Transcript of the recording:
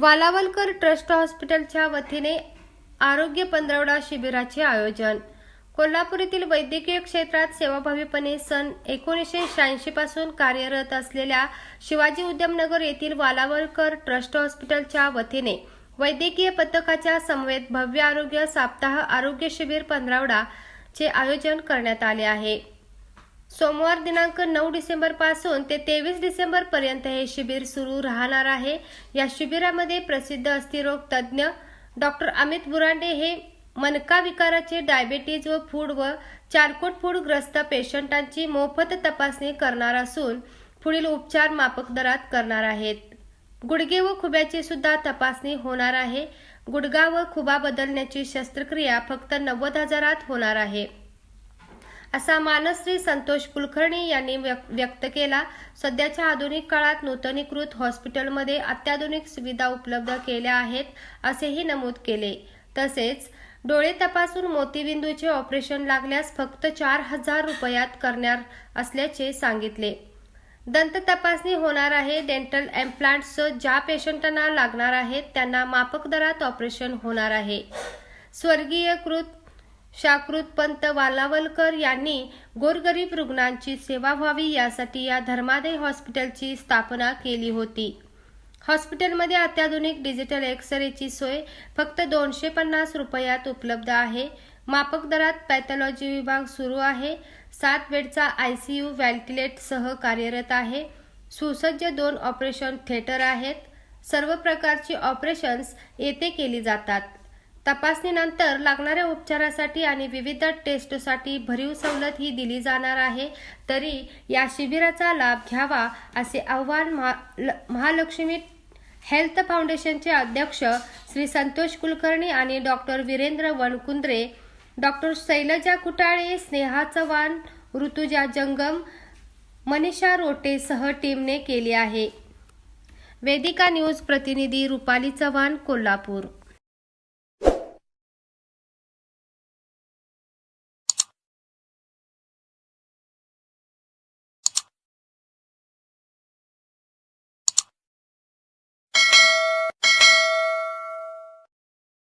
Walawalkar trust हॉस्पिटलच्या वतीने आरोग्य पंधरवडा शिबिराचे आयोजन. कोल्हापूर येथील वैद्यकीय क्षेत्रात सेवाभावीपणे सन एकोणीसशे शहाऐंशी पासून कार्यरत असलेल्या शिवाजी उद्यमनगर येथील वालावलकर ट्रस्ट हॉस्पिटलच्या वतीने वैद्यकीय पथकाच्या समवेत भव्य आरोग्य साप्ताह आरोग्य शिबिर पंधरावडा चे आयोजन करण्यात आले आहे. सोमवार दिनांक नऊ डिसेंबरपासून ते तेवीस डिसेंबर पर्यंत हे शिबिर सुरू राहणार आहे. या शिबिरामध्ये प्रसिद्ध अस्थिरोग तज्ज्ञ डॉक्टर अमित बुरांडे हे मनका विकाराचे डायबेटीज व फूड व चारकोट फूड ग्रस्त पेशंटांची मोफत तपासणी करणार असून पुढील उपचार मापक दरात करणार आहेत. गुडघे व खुब्याची सुद्धा तपासणी होणार आहे. गुडगा व खुबा बदलण्याची शस्त्रक्रिया फक्त नव्वद हजारात होणार आहे. असा मानश्री संतोष कुलकर्णी यांनी व्यक्त केला. सध्याच्या आधुनिक काळात नूतनीकृत हॉस्पिटलमध्ये अत्याधुनिक सुविधा उपलब्ध केल्या आहेत असेही नमूद केले. तसेच डोळे तपासून मोतीबिंदूचे ऑपरेशन लागल्यास फक्त चार हजार रुपयात करणार असल्याचे सांगितले. दंत तपासणी होणार आहे डेंटल एम्प्लांट्स ज्या पेशंटांना लागणार आहेत त्यांना माफक दरात ऑपरेशन होणार आहे. स्वर्गीय कृत शाकृत पंत वालावलकर यांनी गोरगरीब रुग्णांची सेवा व्हावी यासाठी या धर्मादय हॉस्पिटलची स्थापना केली होती. हॉस्पिटलमध्ये अत्याधुनिक डिजिटल एक्सरेची सोय फक्त दोनशे पन्नास रुपयात उपलब्ध आहे. मापक दरात पॅथॉलॉजी विभाग सुरू आहे. सात बेडचा आयसीयू व्हॅल्टिलेट सह कार्यरत आहे. सुसज्ज दोन ऑपरेशन थिएटर आहेत. सर्व प्रकारची ऑपरेशन्स येथे केली जातात. तपासणीनंतर लागणाऱ्या उपचारासाठी आणि विविध टेस्टसाठी भरीव सवलत ही दिली जाणार आहे. तरी या शिबिराचा लाभ घ्यावा असे आवाहन महा- ल- महालक्ष्मी हेल्थ फाउंडेशनचे अध्यक्ष श्री संतोष कुलकर्णी आणि डॉक्टर वीरेंद्र वनकुंद्रे डॉक्टर शैलजा कुटाळे स्नेहा चव्हाण ऋतुजा जंगम मनीषा रोटेसह टीमने केली आहे. वेदिका न्यूज प्रतिनिधी रुपाली चव्हाण कोल्हापूर.